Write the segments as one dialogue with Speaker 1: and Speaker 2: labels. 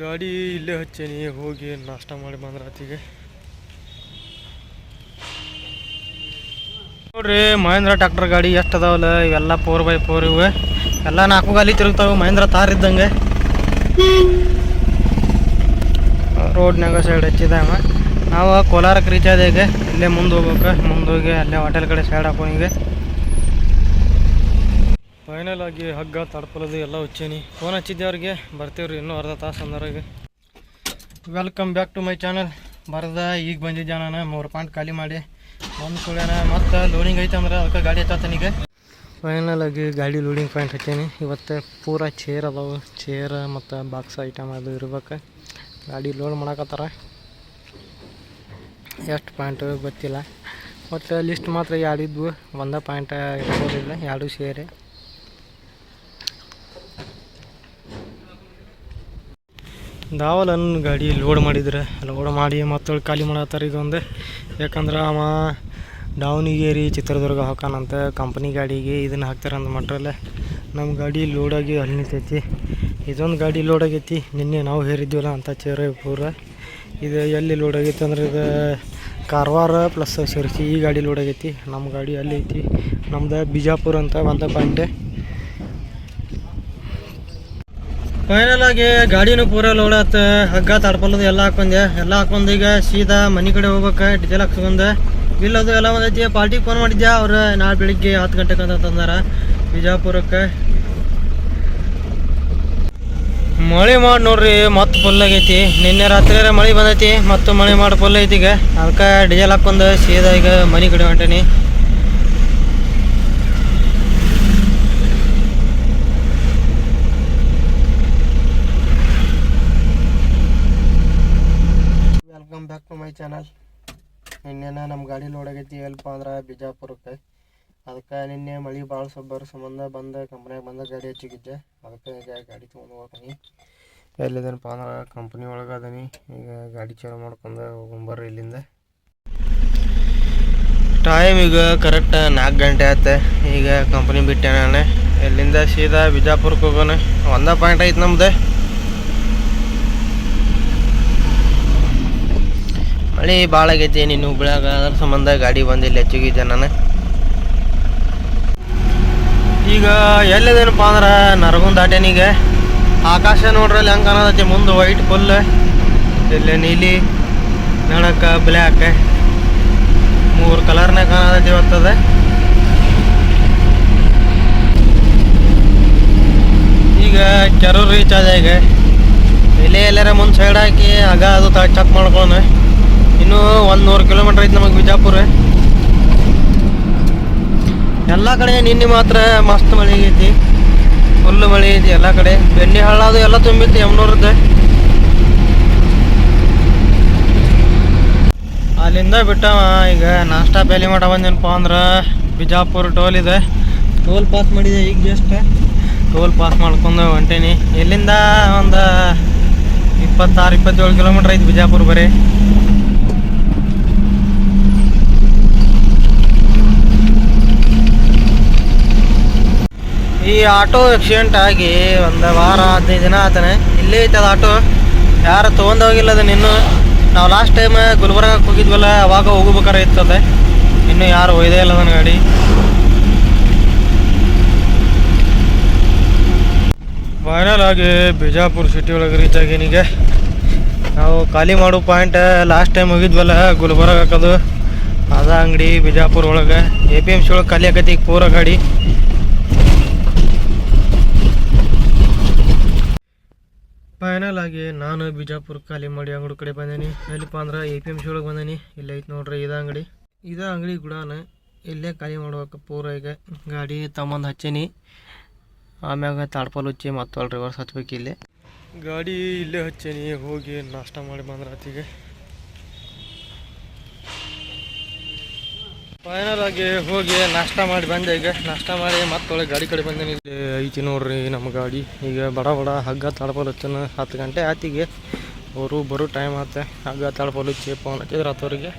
Speaker 1: ಗಾಡಿ ಇಲ್ಲೇ ಹಚ್ಚೇನಿ, ಹೋಗಿ ನಾಷ್ಟ ಮಾಡಿ ಬಂದ್ರೆ ಆತಿಗೆ. ನೋಡ್ರಿ, ಮಹೇಂದ್ರ ಟ್ರ್ಯಾಕ್ಟರ್ ಗಾಡಿ ಎಷ್ಟು ಅದಾವಲ್ಲ, ಇವೆಲ್ಲ ಫೋರ್ ಬೈ ಫೋರ್ ಇವೆ. ಎಲ್ಲ ನಾಲ್ಕು ಗಾಲಿ ತಿರುಗ್ತಾವೆ, ಮಹೇಂದ್ರ ತಾರ್ ಇದ್ದಂಗೆ. ರೋಡ್ನಾಗ ಸೈಡ್ ಹಚ್ಚಿದ ನಾವು ಕೋಲಾರಕ್ಕೆ ರೀಚ್ ಆದ ಈಗ, ಇಲ್ಲೇ ಮುಂದೆ ಹೋಗ್ಬೇಕು, ಮುಂದೆ ಅಲ್ಲೇ ಹೋಟೆಲ್ ಕಡೆ ಸೈಡ್ ಹಾಕೋನಿಗೆ ಫೈನಲ್ ಆಗಿ ಹಗ್ಗ ತಡ್ಪಲದು ಎಲ್ಲ ಹುಚ್ಚೀನಿ. ಫೋನ್ ಹಚ್ಚಿದ್ದೆ ಅವ್ರಿಗೆ. ಬರ್ತೀವ್ರಿ ಇನ್ನೂ ಅರ್ಧ ತಾಸು ಅಂದ್ರಾಗ welcome back to my channel ಬರ್ದ, ಈಗ ಬಂದಿದ್ದೆ ನಾನು ಮೂರು ಪಾಯಿಂಟ್ ಖಾಲಿ ಮಾಡಿ. ಒಂದು ಕೂಡ ಮತ್ತು ಲೋಡಿಂಗ್ ಐತೆ ಅಂದ್ರೆ ಅದಕ್ಕೆ ಗಾಡಿ ಹಚ್ಚತ್ತನೀಗ ಫೈನಲ್ ಆಗಿ ಗಾಡಿ ಲೋಡಿಂಗ್ ಪಾಯಿಂಟ್ ಹಚ್ಚೀನಿ. ಇವತ್ತು ಪೂರ ಚೇರ್ ಅದಾವು. ಚೇರ್ ಮತ್ತು ಬಾಕ್ಸ್ ಐಟಮ್ ಅದು ಇರ್ಬೇಕು. ಗಾಡಿ ಲೋಡ್ ಮಾಡಕತ್ತಾರ. ಎಷ್ಟು ಪಾಯಿಂಟ್ ಗೊತ್ತಿಲ್ಲ. ಒಟ್ಟು ಲಿಸ್ಟ್ ಮಾತ್ರ ಎರಡಿದ್ವು ಒಂದೇ ಪಾಯಿಂಟ್ ಇರ್ಬೋದಿಲ್ಲ ಎರಡು ಸೇರಿ. ದಾವಲನ್ ಗಾಡಿ ಲೋಡ್ ಮಾಡಿದ್ರೆ, ಲೋಡ್ ಮಾಡಿ ಮತ್ತೆ ಖಾಲಿ ಮಾಡತ್ತಾರ ಈಗ ಒಂದು. ಯಾಕಂದ್ರೆ ಅವ ಡಾವಣಿಗೇರಿ ಚಿತ್ರದುರ್ಗ ಹಾಕೋಣಂತ ಕಂಪ್ನಿ ಗಾಡಿಗೆ ಇದನ್ನು ಹಾಕ್ತಾರಂತ ಮಟ್ರಲ್ಲ ನಮ್ಮ ಗಾಡಿ ಲೋಡಾಗಿ ಅಲ್ಲಿ ನಿಂತೈತಿ. ಇದೊಂದು ಗಾಡಿ ಲೋಡ್ ಆಗೈತಿ. ನಿನ್ನೆ ನಾವು ಹೇರಿದ್ದೀವಲ್ಲ ಅಂತ ಚೇರ ಪೂರ ಇದು ಎಲ್ಲಿ ಲೋಡ್ ಆಗೈತಿ ಅಂದ್ರೆ ಇದು ಕಾರವಾರ ಪ್ಲಸ್ ಶಿರ್ಸಿ ಈ ಗಾಡಿ ಲೋಡ್ ಆಗೈತಿ. ನಮ್ಮ ಗಾಡಿ ಅಲ್ಲಿ ಐತಿ. ನಮ್ದು ಬಿಜಾಪುರ ಅಂತ ಒಂದು ಪಾಯಿಂಟ್. ಫೈನಲ್ ಆಗಿ ಗಾಡಿನೂ ಪೂರ ಲೋಡ್ ಆತ. ಹಗ್ಗ ತಡ್ಪಲ್ಲದು ಎಲ್ಲ ಹಾಕೊಂಡೆ. ಎಲ್ಲ ಹಾಕೊಂಡು ಈಗ ಸೀದಾ ಮನೆ ಕಡೆ ಹೋಗ್ಬೇಕು ಡೀಸೆಲ್ ಹಾಕ್ಸ್ಕೊಂಡೆ ಬಿಲ್ ಅದು ಎಲ್ಲ ಒಂದೈತಿ ಪಾರ್ಟಿಗೆ ಫೋನ್ ಮಾಡಿದ್ದೆ ಅವ್ರು ನಾಳೆ ಬೆಳಿಗ್ಗೆ ಹತ್ತು ಗಂಟೆಗೆ ಅಂತ ತಂದಾರ. ಬಿಜಾಪುರಕ್ಕೆ. ಮಳೆ ಮಾಡಿ ನೋಡ್ರಿ, ಮತ್ತೆ ಫುಲ್ ಆಗೈತಿ. ನಿನ್ನೆ ರಾತ್ರಿ ಮಳೆ ಬಂದೈತಿ, ಮತ್ತು ಮಳೆ ಮಾಡಿ ಫುಲ್ ಐತಿ ಈಗ. ಅದಕ್ಕೆ ಡಿಜೆಲ್ ಹಾಕೊಂಡು ಸೀದಾ ಈಗ ಮನೆ ಕಡೆ ಹೊಂಟೇನಿ. Welcome back to my channel ನಿನ್ನೆನ ನಮ್ಮ ಗಾಡಿ ಲೋಡ್ ಆಗೈತಿ ಎಲ್ಪ ಅಂದ್ರೆ ಬಿಜಾಪುರಕ್ಕೆ. ಅದಕ್ಕೆ ನಿನ್ನೆ ಮಳೆ ಭಾಳ ಸಬ್ಬರ ಸಂಬಂಧ ಬಂದ ಕಂಪ್ನಿಯಾಗ ಬಂದ ಗಾಡಿ ಹಚ್ಚಿಗಿದ್ದೆ. ಅದಕ್ಕೆ ಈಗ ಗಾಡಿ ತೊಗೊಂಡು ಹೋಗ್ತೀನಿ ಎಲ್ಲಿದ್ದೇನಪ್ಪ ಅಂದ್ರೆ ಕಂಪ್ನಿ ಒಳಗೆ ಅದೀನಿ. ಈಗ ಗಾಡಿ ಚಾಲು ಮಾಡ್ಕೊಂಡು ಹೋಗೊಂಬರ್ರಿ ಇಲ್ಲಿಂದ. ಟೈಮ್ ಈಗ ಕರೆಕ್ಟ್ ನಾಲ್ಕು ಗಂಟೆ ಆಯ್ತು. ಈಗ ಕಂಪ್ನಿ ಬಿಟ್ಟೆ ನಾನು. ಎಲ್ಲಿಂದ ಸೀದಾ ಬಿಜಾಪುರಕ್ಕೆ ಹೋಗೋಣ. ಒಂದೇ ಪಾಯಿಂಟ್ ಐತೆ ನಮ್ದು. ಮಳೆ ಭಾಳ ಆಗೈತಿ, ನೀನು ಹುಬ್ಳ್ಯಾಗ ಅದ್ರ ಸಂಬಂಧ ಗಾಡಿ ಬಂದಿಲ್ಲ ಹೆಚ್ಚಿಗಿದ್ದೆ ನಾನು. ಈಗ ಎಲ್ಲಿದೇನಪ್ಪ ಅಂದ್ರೆ ನರಗುಂದ ಆಟೇನಿಗೆ ಆಕಾಶ ನೋಡ್ರಲ್ಲಿ ಹೆಂಗೆ ಕಾಣೋದೈತಿ ಮುಂದೆ ವೈಟ್ ಫುಲ್ ಇಲ್ಲಿ ನೀಲಿ ನಡಕ ಬ್ಲ್ಯಾಕ್ ಮೂರು ಕಲರ್ನಾಗ ಕಾಣೋದೈತಿ ಇವತ್ತದ ಈಗ ಕೆರೂರು ರೀಚ್ ಆದ ಈಗ. ಇಲ್ಲೇ ಎಲ್ಲಾರ ಮುಂದೆ ಸೈಡ್ ಹಾಕಿ, ಆಗ ಅದು ಚೆಕ್ ಮಾಡ್ಕೊಂಡು ಇನ್ನೂ ಒಂದು ನೂರು ಕಿಲೋಮೀಟ್ರ್ ಐತಿ ನಮಗೆ ಬಿಜಾಪುರ. ಎಲ್ಲ ಕಡೆ ನಿನ್ನೆ ಮಾತ್ರ ಮಸ್ತ್ ಮಳೆ ಐತಿ. ಹುಲ್ಲು ಮಳೆ ಐತಿ ಎಲ್ಲ ಕಡೆ. ಬೆಣ್ಣೆ ಹಳ್ಳ ಅದು ಎಲ್ಲ ತುಂಬಿತ್ತು ಯಮ್ನೂರದ್ದು ಅಲ್ಲಿಂದ ಬಿಟ್ಟವ ಈಗ ನಾಷ್ಟಾ ಬೇಲಿ ಮಾಡ ಬಂದೇನಪ್ಪ ಅಂದ್ರೆ ಬಿಜಾಪುರ ಟೋಲ್ ಇದೆ. ಟೋಲ್ ಪಾಸ್ ಮಾಡಿದೆ ಈಗ ಜಸ್ಟ್ ಟೋಲ್ ಪಾಸ್ ಮಾಡ್ಕೊಂಡು ಹೊಂಟೇನಿ. ಇಲ್ಲಿಂದ ಒಂದು ಇಪ್ಪತ್ತಾರು ಇಪ್ಪತ್ತೇಳು ಕಿಲೋಮೀಟ್ರ್ ಐತಿ ಬಿಜಾಪುರ ಬರೀ. ಈ ಆಟೋ ಆಕ್ಸಿಡೆಂಟ್ ಆಗಿ ಒಂದು ವಾರ, ಹದಿನೈದು ದಿನ ಆತನೆ. ಇಲ್ಲೇ ಐತೆ ಅದು ಆಟೋ. ಯಾರು ತೊಗೊಂಡು ಹೋಗಿಲ್ಲ ಅದನ್ನ ಇನ್ನೂ. ನಾವು ಲಾಸ್ಟ್ ಟೈಮ್ ಗುಲ್ಬರ್ಗಕ್ಕೆ ಹೋಗಿದ್ವಲ್ಲ, ಅವಾಗ ಹೋಗ್ಬೇಕಾರೆ ಇತ್ತದೆ ಇನ್ನೂ ಯಾರು ಒಯ್ದೇ ಇಲ್ಲ ನನ್ನ ಗಾಡಿ. ಫೈನಲ್ ಆಗಿ ಬಿಜಾಪುರ ಸಿಟಿ ಒಳಗೆ ರೀಚ್ ಆಗೀನೀಗ ನಾವು ಖಾಲಿ ಮಾಡೋ ಪಾಯಿಂಟ್ ಲಾಸ್ಟ್ ಟೈಮ್ ಹೋಗಿದ್ವಲ್ಲ ಗುಲ್ಬರ್ಗ ಹಾಕೋದು ಅದ ಅಂಗಡಿ ಬಿಜಾಪುರ ಒಳಗೆ. ಎ ಪಿ ಎಂ ಸಿ ಒಳಗೆ ಖಾಲಿ ಆಗತ್ತೆ ಈಗ ಪೂರ ಗಾಡಿ. ಫೈನಲ್ ಆಗಿ ನಾನು ಬಿಜಾಪುರ ಖಾಲಿ ಮಾಡಿ ಅಂಗಡಿ ಕಡೆ ಬಂದೇನಿ. ಎಲ್ಲಿಪ್ಪ ಅಂದ್ರೆ ಎ ಪಿ ಎಂ ಸಿ ಒಳಗೆ ಬಂದೇನಿ. ಇಲ್ಲಿ ಐತೆ ನೋಡ್ರಿ ಇದ ಅಂಗಡಿ. ಇದ ಅಂಗಡಿ ಗುಡಾನ ಇಲ್ಲೇ ಖಾಲಿ ಮಾಡ್ಬೇಕು ಪೂರ ಈಗ. ಗಾಡಿ ತಮ್ಮಂದು ಹಚ್ಚೇನಿ. ಆಮ್ಯಾಗ ತಾಡ್ಪಲ್ ಹಚ್ಚಿ ಮತ್ತೊಳ್ ರಿವರ್ಸ್ ಹಚ್ಬೇಕು ಇಲ್ಲಿ. ಗಾಡಿ ಇಲ್ಲೇ ಹಚ್ಚೇನಿ. ಹೋಗಿ ನಾಷ್ಟ ಮಾಡಿ ಬಂದ್ರೆ ಆತಿಗೆ ಫೈನಲ್ ಆಗಿ ಹೋಗಿ ನಾಷ್ಟ ಮಾಡಿ ಬಂದೆ ಈಗ. ನಾಷ್ಟ ಮಾಡಿ ಮತ್ತೊಳಗೆ ಗಾಡಿ ಕಡೆ ಬಂದೇನೆ ಇಲ್ಲಿ ಐತಿ ನೋಡ್ರಿ ನಮ್ಮ ಗಾಡಿ. ಈಗ ಬಡ ಬಡ ಹಗ್ಗ ತಡ್ಪಲ್ ಹಚ್ಚನ ಹತ್ತು ಗಂಟೆ ಆತಿಗೆ. ಅವರು ಬರೋ ಟೈಮ್ ಆತ. ಹಗ್ಗ ತಡ್ಪಲು ಫೋನ್ ಹಚ್ಚಿದ್ರೆ ಆತವ್ರಿಗೆ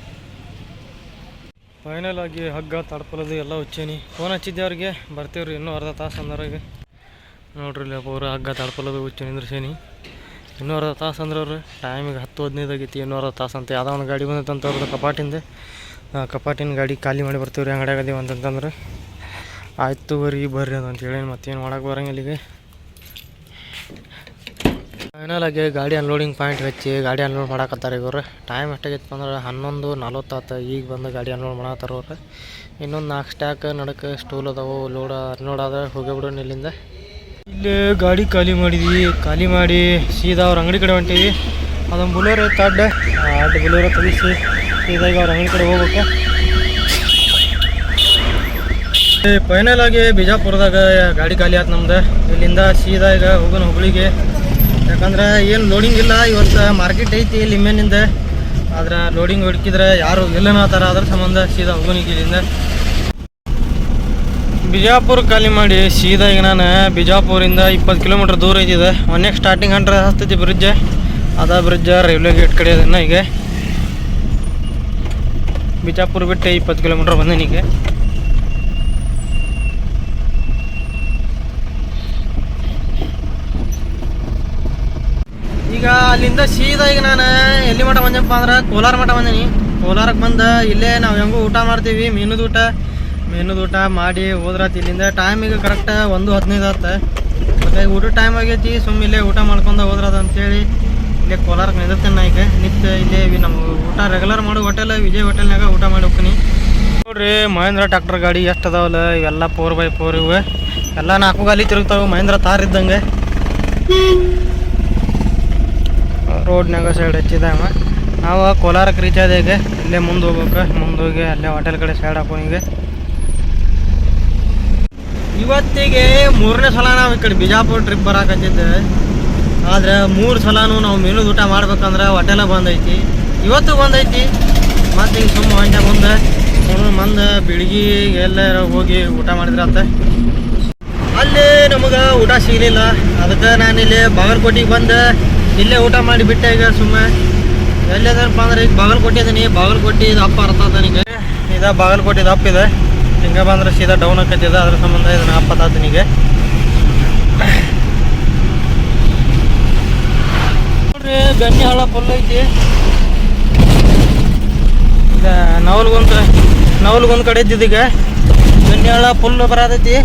Speaker 1: ಫೈನಲ್ ಆಗಿ ಹಗ್ಗ ತಡ್ಪಲದು ಎಲ್ಲ ಹಚ್ಚೇನಿ. ಫೋನ್ ಹಚ್ಚಿದ್ದೆ ಅವ್ರಿಗೆ. ಬರ್ತೀವ್ರಿ ಇನ್ನೂ ಅರ್ಧ ತಾಸು ಅಂದ್ರಾಗ ನೋಡ್ರಿ ಇಲ್ಲಿ ಅವ್ರು ಹಗ್ಗ ತಡ್ಪಲದು ಹುಚ್ಚಿ ನಿಂದ್ರಸೇನಿ ಇನ್ನೂ ಅರ್ಧ ತಾಸು ಅಂದ್ರೆ ಅವ್ರು. ಟೈಮಿಗೆ ಹತ್ತು ಹದಿನೈದು ಆಗೈತಿ. ಇನ್ನೂ ಅರ್ಧ ತಾಸು ಅಂತ ಯಾವ್ದೋ ಒಂದು ಗಾಡಿ ಬಂದೈತೆ ಅಂತ ಅವ್ರದ್ದು ಕಪಾಟಿಂದ. ಕಪಾಟಿನ ಗಾಡಿ ಖಾಲಿ ಮಾಡಿ ಬರ್ತೀವಿ ರೀ ಅಂಗಡಿಯಾಗ ಅದೀವಿ ಅಂತಂತಂದ್ರೆ. ಆಯ್ತು ಬರ್ರಿ ಬರ್ರಿ ಅದು ಅಂತೇಳಿ. ಮತ್ತೇನು ಮಾಡೋಕೆ ಬರಂಗಿಲ್ಲ ಈಗ. ಫೈನಲ್ ಆಗಿ ಗಾಡಿ ಅನ್ಲೋಡಿಂಗ್ ಪಾಯಿಂಟ್ ಹಚ್ಚಿ ಗಾಡಿ ಅನ್ಲೋಡ್ ಮಾಡಕತ್ತಾರೆ ಇವರು. ಟೈಮ್ ಎಷ್ಟಾಗೈತೆ ಅಂದ್ರೆ ಹನ್ನೊಂದು ನಲ್ವತ್ತಾತ. ಈಗ ಬಂದು ಗಾಡಿ ಅನ್ಲೋಡ್ ಮಾಡತ್ತಾರ ಅವ್ರು. ಇನ್ನೊಂದು ನಾಲ್ಕು ಸ್ಟ್ಯಾಕ್ ನಡಕ್ಕೆ ಸ್ಟೂಲ್ ಅದಾವು ಲೋಡ್ ಅನ್ಲೋಡ್ ಆದ್ರೆ ಹೋಗಿಬಿಡೋಣ ಇಲ್ಲಿಂದ. ಇಲ್ಲಿ ಗಾಡಿ ಖಾಲಿ ಮಾಡಿದ್ವಿ. ಖಾಲಿ ಮಾಡಿ ಸೀದಾ ಅವ್ರ ಅಂಗಡಿ ಕಡೆ ಹೊಂಟೀವಿ. ಅದೊಂದು ಬುಲೋರ್ ಐತೆ ಅಡ್ಡ. ಅಡ್ಡ ಬುಲೋರ ತೆಗಿಸಿ ಇದಾಗಿ ಅವ್ರ ಅಂಗಡಿ ಕಡೆ ಹೋಗ್ಬೇಕು. ಫೈನಲ್ ಆಗಿ ಬಿಜಾಪುರದಾಗ ಗಾಡಿ ಖಾಲಿ ಆಯ್ತು ನಮ್ದು. ಇಲ್ಲಿಂದ ಸೀದಾ ಈಗ ಹೋಗೋಣ ಹುಬ್ಳಿಗೆ. ಯಾಕಂದ್ರೆ ಏನು ಲೋಡಿಂಗ್ ಇಲ್ಲ, ಇವತ್ತು ಮಾರ್ಕೆಟ್ ಐತಿ ಇಲ್ಲಿ ಮೇನಿಂದ ಆದ್ರೆ ಲೋಡಿಂಗ್ ಹುಡುಕಿದ್ರೆ ಯಾರು ಎಲ್ಲನ ಆತಾರ ಅದ್ರ ಸಂಬಂಧ ಸೀದಾ ಹೋಗೋಣ ಈಗ ಇಲ್ಲಿಂದ. ಬಿಜಾಪುರ ಖಾಲಿ ಮಾಡಿ ಸೀದಾ ಈಗ ನಾನು ಬಿಜಾಪುರಿಂದ ಇಪ್ಪತ್ತು ಕಿಲೋಮೀಟ್ರ್ ದೂರ ಐತಿದೆ ಮೊನ್ನೆ ಸ್ಟಾರ್ಟಿಂಗ್ ಹಂಡ್ರೆ ಹಸ್ತೈತಿ ಬ್ರಿಡ್ಜ್ ಅದ ಬ್ರಿಡ್ಜ್ ರೈಲ್ವೆ ಗೇಟ್ ಕಡೆ ಅದನ್ನ ಈಗ. ಬಿಜಾಪುರ ಬಿಟ್ಟು ಇಪ್ಪತ್ತು ಕಿಲೋಮೀಟ್ರ್ ಬಂದೇನೆ ಈಗ. ಈಗ ಅಲ್ಲಿಂದ ಸೀದಾ ಈಗ ನಾನು ಎಲ್ಲಿ ಮಠ ಬಂದಪ್ಪ ಅಂದ್ರೆ ಕೋಲಾರ ಮಠ ಬಂದೀನಿ. ಕೋಲಾರಕ್ಕೆ ಬಂದು ಇಲ್ಲೇ ನಾವು ಹೆಂಗೂ ಊಟ ಮಾಡ್ತೀವಿ, ಮೀನದ ಊಟ. ಮೀನದ ಊಟ ಮಾಡಿ ಹೋದ್ರಾತ್ ಇಲ್ಲಿಂದ ಟೈಮ್ ಈಗ ಕರೆಕ್ಟ್ ಒಂದು ಹದಿನೈದು ಆತ. ಮತ್ತೆ ಊಟ ಟೈಮ್ ಆಗೈತಿ, ಸುಮ್ಮ ಇಲ್ಲೇ ಊಟ ಮಾಡ್ಕೊಂಡು ಹೋದ್ರದ ಅಂತೇಳಿ ಇಲ್ಲೇ ಕೋಲಾರಕ್ಕೆ ನಿಂದಿರ್ತೇನೆ ನಾ ಈಗ. ನಿತ್ಯ ಇಲ್ಲೇ ನಮ್ಮ ಊಟ ರೆಗ್ಯುಲರ್ ಮಾಡೋ. ಹೋಟೆಲ್ ವಿಜಯ್ ಹೋಟೆಲ್ನಾಗ ಊಟ ಮಾಡಿ ಹೋಗ್ತೀನಿ. ನೋಡ್ರಿ, ಮಹೇಂದ್ರ ಟ್ರ್ಯಾಕ್ಟರ್ ಗಾಡಿ ಎಷ್ಟು ಅದಾವಲ್ಲ? ಇವೆಲ್ಲ ಫೋರ್ ಬೈ ಫೋರ್ ಇವೆ. ಎಲ್ಲ ನಾಲ್ಕು ಗಾಲಿ ತಿರುಗ್ತಾವೆ. ಮಹೇಂದ್ರ ತಾರ್ ಇದ್ದಂಗೆ. ರೋಡ್ನಾಗ ಸೈಡ್ ಹಚ್ಚಿದ ಅವ. ನಾವು ಕೋಲಾರಕ್ಕೆ ರೀಚ್ ಈಗ. ಇಲ್ಲೇ ಮುಂದೆ ಹೋಗ್ಬೇಕು. ಮುಂದೆ ಹೋಗಿ ಅಲ್ಲೇ ಹೋಟೆಲ್ ಕಡೆ ಸೈಡ್ ಹಾಕೋನಿಗೆ ಇವತ್ತಿಗೆ ಮೂರನೇ ಸಲ ನಾವು ಈ ಕಡೆ ಬಿಜಾಪುರ ಟ್ರಿಪ್ ಬರಾಕತ್ತಿದ್ದೆ ಆದ್ರೆ ಮೂರು ಸಲನೂ ನಾವು ಮೀನು ಊಟ ಮಾಡ್ಬೇಕಂದ್ರೆ ಹೋಟೆಲ ಬಂದೈತಿ. ಇವತ್ತು ಬಂದೈತಿ. ಮತ್ತೆ ಹಿಂಗೆ ಸುಮ್ಮ ಹೊಂಟೆ ಮುಂದೆ. ಮಂದ ಬೆಳಿಗ್ಗೆ ಎಲ್ಲಾರ ಹೋಗಿ ಊಟ ಮಾಡಿದ್ರಂತೆ. ಅಲ್ಲಿ ನಮಗೆ ಊಟ ಸಿಗಲಿಲ್ಲ. ಅದಕ್ಕೆ ನಾನು ಇಲ್ಲಿ ಬಾಗಲಕೋಟೆಗೆ ಬಂದು. ಇಲ್ಲೇ ಊಟ ಮಾಡಿ ಬಿಟ್ಟೆ ಈಗ ಸುಮ್ಮನೆ ಎಲ್ಲದಪ್ಪ ಅಂದ್ರೆ ಈಗ ಬಾಗಲಕೋಟೆ ಇದೀನಿ. ಬಾಗಲಕೋಟೆ ಇದು ಅಪ್ಪ ಅರ್ಥ ನನಗೆ. ಇದ ಬಾಗಲಕೋಟೆ ಅಪ್ಪ ಇದೆ. ಹಿಂಗೆ ಬಂದ್ರೆ ಸೀದಾ ಡೌನ್ ಆಕತ್ತಿದೆ. ಅದ್ರ ಸಂಬಂಧ ಇದನ್ನ ಅಪ್ಪ ಅತ್ತಾತನಿಗೆ ಬೆಣ್ಣೆ ಹಳ್ಳ ಫುಲ್ ಐತಿ. ಈಗ ನವಲ್ಗೊಂದು ನವಲ್ಗೊಂದು ಕಡೆ ಇದ್ದಿದ್ದೀಗ ಬೆಣ್ಣೆ ಹಳ್ಳ ಫುಲ್ ಬರತೈತಿ.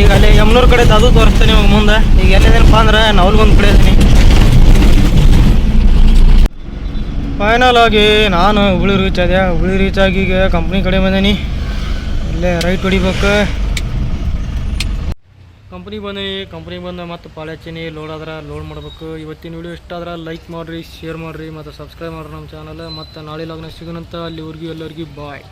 Speaker 1: ಈಗ ಅಲ್ಲಿ ಯಮನೂರ್ ಕಡೆ ಅದು ತೋರಿಸ್ತೇನೆ ಮುಂದೆ. ಈಗ ಎಲ್ಲಿದೇನಪ್ಪ ಅಂದ್ರೆ ನವಲ್ಗೊಂದು ಕಡೆ ಇದ್ದೀನಿ. ಫೈನಲ್ ಆಗಿ ನಾನು ಹುಬ್ಳಿ ರೀಚ್ ಆದೆ. ಹುಬ್ಳಿ ರೀಚ್ ಆಗಿ ಈಗ ಕಂಪ್ನಿ ಕಡೆ ಬಂದೀನಿ. ಇಲ್ಲೇ ರೈಟ್ ಹೊಡಿಬೇಕು. ಕಂಪ್ನಿಗೆ ಬಂದೀನಿ ಕಂಪ್ನಿಗೆ ಬಂದು ಮತ್ತೆ ಪಾಳೆ ಹಚ್ಚೀನಿ ಲೋಡ್ ಆದ್ರೆ ಲೋಡ್ ಮಾಡ್ಬೇಕು. ಇವತ್ತಿನ ವಿಡಿಯೋ ಇಷ್ಟ ಆದ್ರೆ ಲೈಕ್ ಮಾಡಿರಿ ಶೇರ್ ಮಾಡಿರಿ, ಮತ್ತು ಸಬ್ಸ್ಕ್ರೈಬ್ ಮಾಡ್ರಿ ನಮ್ಮ ಚಾನಲ್ ಮತ್ತು ನಾಳೆ ಲಾಗ್ನ ಸಿಗೋಣಂತ ಅಲ್ಲಿವರೆಗೂ ಎಲ್ಲರಿಗೂ ಬಾಯ್